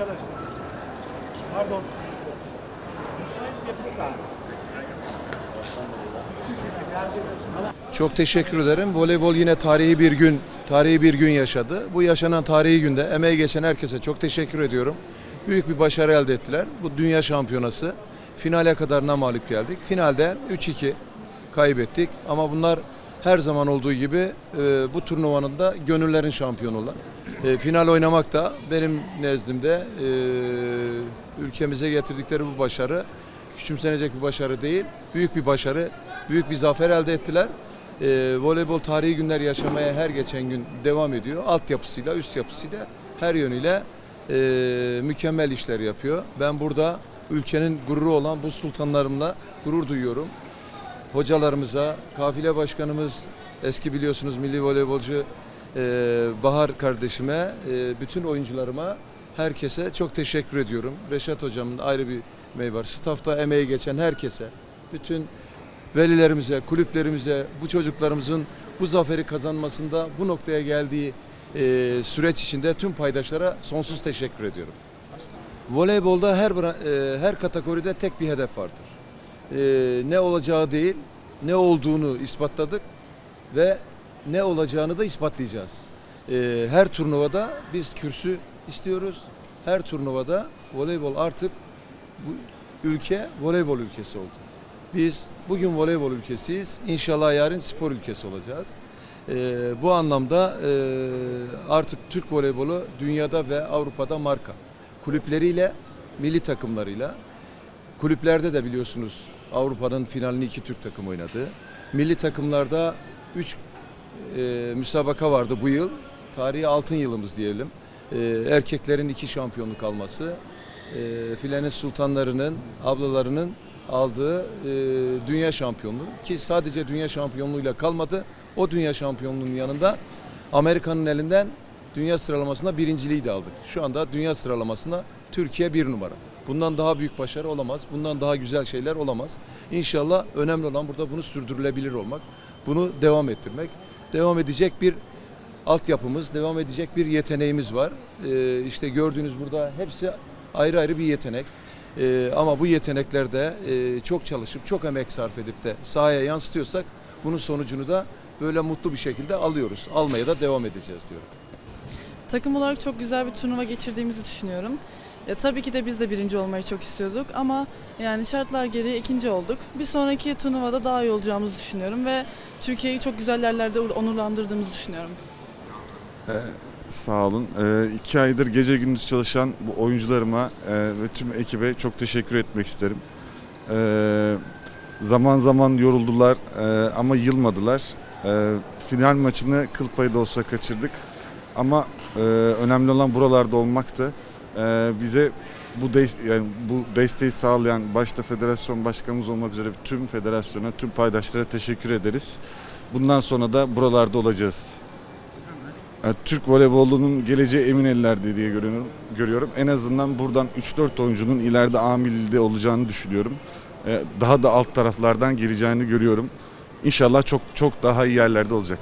Arkadaşlar, pardon. Çok teşekkür ederim. Voleybol yine tarihi bir gün, tarihi bir gün yaşadı. Bu yaşanan tarihi günde emeği geçen herkese çok teşekkür ediyorum. Büyük bir başarı elde ettiler. Bu dünya şampiyonası. Finale kadar namalip geldik. Finalde 3-2 kaybettik. Ama bunlar her zaman olduğu gibi e, bu turnuvanın da gönüllerin şampiyonu olan. E, final oynamak da benim nezdimde e, ülkemize getirdikleri bu başarı küçümsenecek bir başarı değil. Büyük bir başarı, büyük bir zafer elde ettiler. E, voleybol tarihi günler yaşamaya her geçen gün devam ediyor. Altyapısıyla, üst yapısıyla, her yönüyle e, mükemmel işler yapıyor. Ben burada ülkenin gururu olan bu sultanlarımla gurur duyuyorum. Hocalarımıza, kafile başkanımız, eski biliyorsunuz milli voleybolcu e, Bahar kardeşime, e, bütün oyuncularıma, herkese çok teşekkür ediyorum. Reşat hocamın ayrı bir emeği var. Stafta emeği geçen herkese, bütün velilerimize, kulüplerimize, bu çocuklarımızın bu zaferi kazanmasında bu noktaya geldiği e, süreç içinde tüm paydaşlara sonsuz teşekkür ediyorum. Voleybolda her e, her kategoride tek bir hedef vardır. E, ne olacağı değil, ne olduğunu ispatladık ve ne olacağını da ispatlayacağız. E, her turnuvada biz kürsü istiyoruz. Her turnuvada voleybol artık bu ülke voleybol ülkesi oldu. Biz bugün voleybol ülkesiyiz. İnşallah yarın spor ülkesi olacağız. Ee, bu anlamda e, artık Türk voleybolu dünyada ve Avrupa'da marka. Kulüpleriyle, milli takımlarıyla. Kulüplerde de biliyorsunuz Avrupa'nın finalini iki Türk takım oynadı. Milli takımlarda üç e, müsabaka vardı bu yıl. Tarihi altın yılımız diyelim. E, erkeklerin iki şampiyonluk alması, e, filenin sultanlarının, ablalarının aldığı e, dünya şampiyonluğu ki sadece dünya şampiyonluğuyla kalmadı. O dünya şampiyonluğunun yanında Amerika'nın elinden dünya sıralamasında birinciliği de aldık. Şu anda dünya sıralamasında Türkiye bir numara. Bundan daha büyük başarı olamaz. Bundan daha güzel şeyler olamaz. İnşallah önemli olan burada bunu sürdürülebilir olmak. Bunu devam ettirmek. Devam edecek bir altyapımız, devam edecek bir yeteneğimiz var. Ee, işte gördüğünüz burada hepsi ayrı ayrı bir yetenek. Ee, ama bu yeteneklerde e, çok çalışıp, çok emek sarf edip de sahaya yansıtıyorsak bunun sonucunu da böyle mutlu bir şekilde alıyoruz. Almaya da devam edeceğiz diyorum. Takım olarak çok güzel bir turnuva geçirdiğimizi düşünüyorum. Ya, tabii ki de biz de birinci olmayı çok istiyorduk ama yani şartlar gereği ikinci olduk. Bir sonraki turnuvada daha iyi olacağımızı düşünüyorum ve Türkiye'yi çok güzel yerlerde onurlandırdığımızı düşünüyorum. Sağ olun. Ee, iki aydır gece gündüz çalışan bu oyuncularıma e, ve tüm ekibe çok teşekkür etmek isterim. Ee, zaman zaman yoruldular e, ama yılmadılar. Ee, final maçını kıl payı da olsa kaçırdık. Ama e, önemli olan buralarda olmaktı. Ee, bize bu des- yani bu desteği sağlayan başta federasyon başkanımız olmak üzere tüm federasyona, tüm paydaşlara teşekkür ederiz. Bundan sonra da buralarda olacağız. Yani Türk voleybolunun geleceği emin ellerde diye görüyorum. görüyorum. En azından buradan 3-4 oyuncunun ileride A millide olacağını düşünüyorum. Ee, Daha da alt taraflardan geleceğini görüyorum. İnşallah çok çok daha iyi yerlerde olacak.